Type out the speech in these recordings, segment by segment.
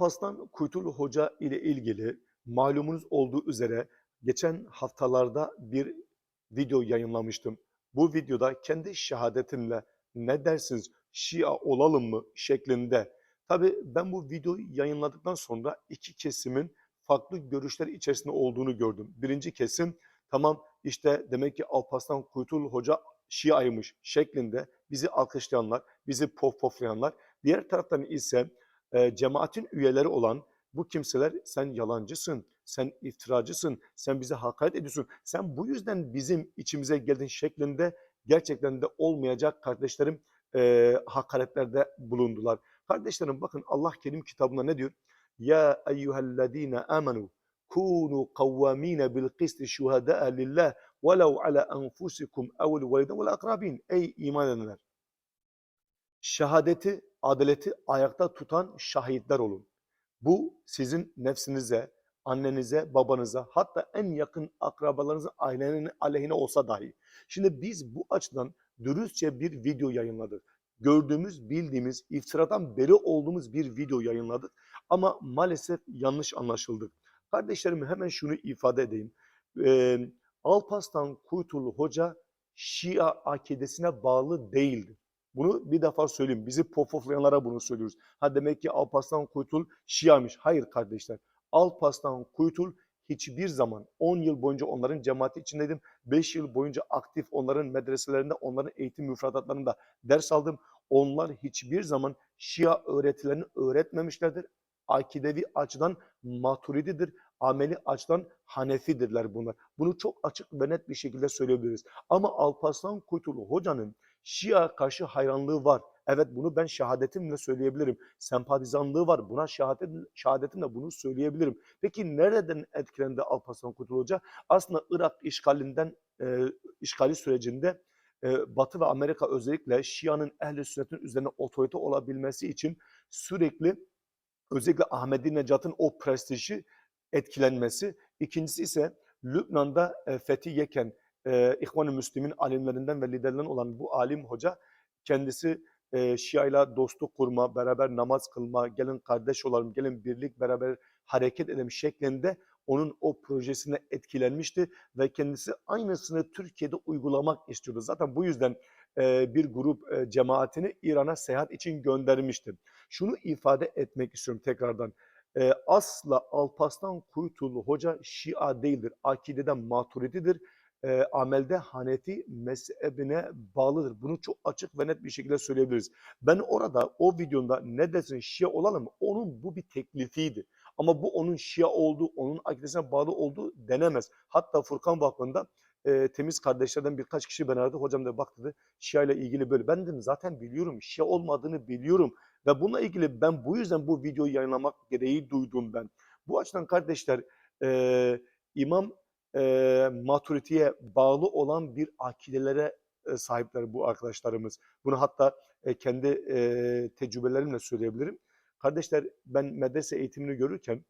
Pastan Kuytul Hoca ile ilgili malumunuz olduğu üzere geçen haftalarda bir video yayınlamıştım. Bu videoda kendi şehadetimle ne dersiniz Şia olalım mı şeklinde. Tabii ben bu videoyu yayınladıktan sonra iki kesimin farklı görüşler içerisinde olduğunu gördüm. Birinci kesim tamam işte demek ki Alparslan Kuytul Hoca Şia'ymış şeklinde bizi alkışlayanlar, bizi pof poflayanlar. Diğer taraftan ise e, cemaatin üyeleri olan bu kimseler sen yalancısın, sen iftiracısın, sen bize hakaret ediyorsun, sen bu yüzden bizim içimize geldin şeklinde gerçekten de olmayacak kardeşlerim e, hakaretlerde bulundular. Kardeşlerim bakın Allah Kerim kitabında ne diyor? Ya eyyühellezine amenu kunu kavvamine bil kısti şuhada'a lillah velev ala enfusikum evvel veliden vel akrabin. Ey iman edenler! Şehadeti, adaleti ayakta tutan şahitler olun. Bu sizin nefsinize, annenize, babanıza hatta en yakın akrabalarınızın ailenin aleyhine olsa dahi. Şimdi biz bu açıdan dürüstçe bir video yayınladık. Gördüğümüz, bildiğimiz, iftiradan beri olduğumuz bir video yayınladık. Ama maalesef yanlış anlaşıldık. Kardeşlerim hemen şunu ifade edeyim. Ee, Alparslan Kuytul Hoca Şia akidesine bağlı değildir. Bunu bir defa söyleyeyim. Bizi pofoflayanlara bunu söylüyoruz. Ha demek ki Alparslan Kuytul Şia'mış. Hayır kardeşler. Alparslan Kuytul hiçbir zaman 10 yıl boyunca onların cemaati içindeydim. 5 yıl boyunca aktif onların medreselerinde, onların eğitim müfredatlarında ders aldım. Onlar hiçbir zaman Şia öğretilerini öğretmemişlerdir. Akidevi açıdan maturididir. Ameli açıdan Hanefidirler bunlar. Bunu çok açık ve net bir şekilde söyleyebiliriz. Ama Alparslan Kuytulu Hoca'nın Şia karşı hayranlığı var. Evet bunu ben şehadetimle söyleyebilirim. Sempatizanlığı var. Buna şehadetim, şehadetimle bunu söyleyebilirim. Peki nereden etkilendi Alparslan Hoca? Aslında Irak işgalinden, e, işgali sürecinde e, Batı ve Amerika özellikle Şia'nın ehli sünnetin üzerine otorite olabilmesi için sürekli özellikle Ahmedi Necat'ın o prestiji etkilenmesi. İkincisi ise Lübnan'da e, fethi yeken e, İhvan-ı Müslim'in alimlerinden ve liderlerinden olan bu alim hoca kendisi e, Şia ile dostluk kurma, beraber namaz kılma, gelin kardeş olalım, gelin birlik beraber hareket edelim şeklinde onun o projesine etkilenmişti ve kendisi aynısını Türkiye'de uygulamak istiyordu. Zaten bu yüzden e, bir grup e, cemaatini İran'a seyahat için göndermişti. Şunu ifade etmek istiyorum tekrardan. E, asla Alparslan Kuytulu Hoca Şia değildir. Akideden maturididir. E, amelde Hanefi mezhebine bağlıdır. Bunu çok açık ve net bir şekilde söyleyebiliriz. Ben orada o videomda ne desin Şia olalım onun bu bir teklifiydi. Ama bu onun Şia olduğu, onun akidesine bağlı olduğu denemez. Hatta Furkan Vakfı'nda e, temiz kardeşlerden birkaç kişi ben aradı. Hocam da bak dedi Şia ile ilgili böyle. Ben dedim zaten biliyorum Şia olmadığını biliyorum. Ve bununla ilgili ben bu yüzden bu videoyu yayınlamak gereği duydum ben. Bu açıdan kardeşler e, İmam e, Maturiti'ye bağlı olan bir akidelere e, sahipler bu arkadaşlarımız. Bunu hatta e, kendi e, tecrübelerimle söyleyebilirim. Kardeşler ben medrese eğitimini görürken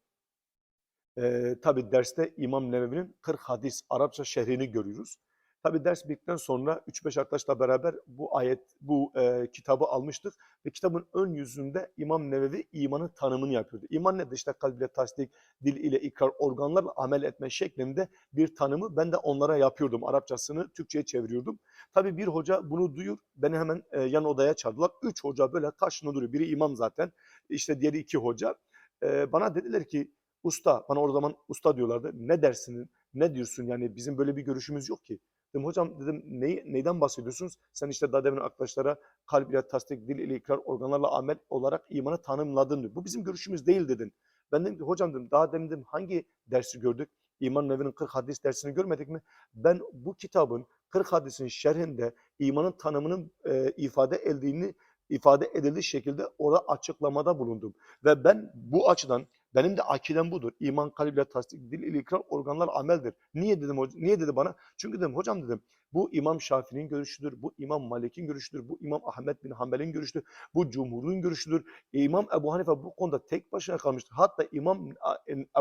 e, tabi derste İmam Nevevi'nin 40 hadis Arapça şerhini görüyoruz. Tabi ders bittikten sonra 3-5 arkadaşla beraber bu ayet, bu e, kitabı almıştık ve kitabın ön yüzünde İmam Nevevi imanın tanımını yapıyordu. İman nedir? İşte kalb ile tasdik, dil ile ikrar, organlarla amel etme şeklinde bir tanımı ben de onlara yapıyordum. Arapçasını Türkçe'ye çeviriyordum. Tabi bir hoca bunu duyur, beni hemen e, yan odaya çağırdılar. Üç hoca böyle karşında duruyor. Biri imam zaten, işte diğeri iki hoca. E, bana dediler ki, usta, bana o zaman usta diyorlardı. Ne dersin, ne diyorsun yani bizim böyle bir görüşümüz yok ki. Dedim hocam dedim neyi, neyden bahsediyorsunuz? Sen işte daha demin arkadaşlara kalp ile tasdik, dil ile ikrar, organlarla amel olarak imanı tanımladın diyor. Bu bizim görüşümüz değil dedin. Ben dedim hocam dedim daha demin dedim hangi dersi gördük? İman Nevi'nin 40 hadis dersini görmedik mi? Ben bu kitabın 40 hadisin şerhinde imanın tanımının e, ifade edildiğini ifade edildiği şekilde orada açıklamada bulundum. Ve ben bu açıdan benim de akidem budur. İman kalple tasdik, dil ile ikrar, organlar ameldir. Niye dedim? Niye dedi bana? Çünkü dedim hocam dedim bu İmam Şafii'nin görüşüdür, bu İmam Malik'in görüşüdür, bu İmam Ahmet bin Hanbel'in görüşüdür, bu Cumhur'un görüşüdür. İmam Ebu Hanife bu konuda tek başına kalmıştır. Hatta İmam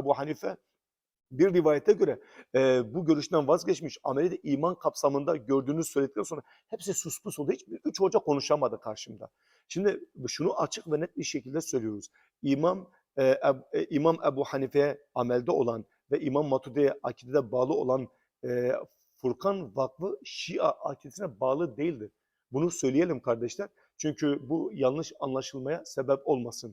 Ebu Hanife bir rivayete göre e, bu görüşten vazgeçmiş, ameli de iman kapsamında gördüğünü söyledikten sonra hepsi suspus oldu. Hiçbir üç hoca konuşamadı karşımda. Şimdi şunu açık ve net bir şekilde söylüyoruz. İmam e, İmam Ebu Hanife amelde olan ve İmam Maturid'e akidede bağlı olan Furkan Vakfı Şia akidesine bağlı değildir. Bunu söyleyelim kardeşler. Çünkü bu yanlış anlaşılmaya sebep olmasın.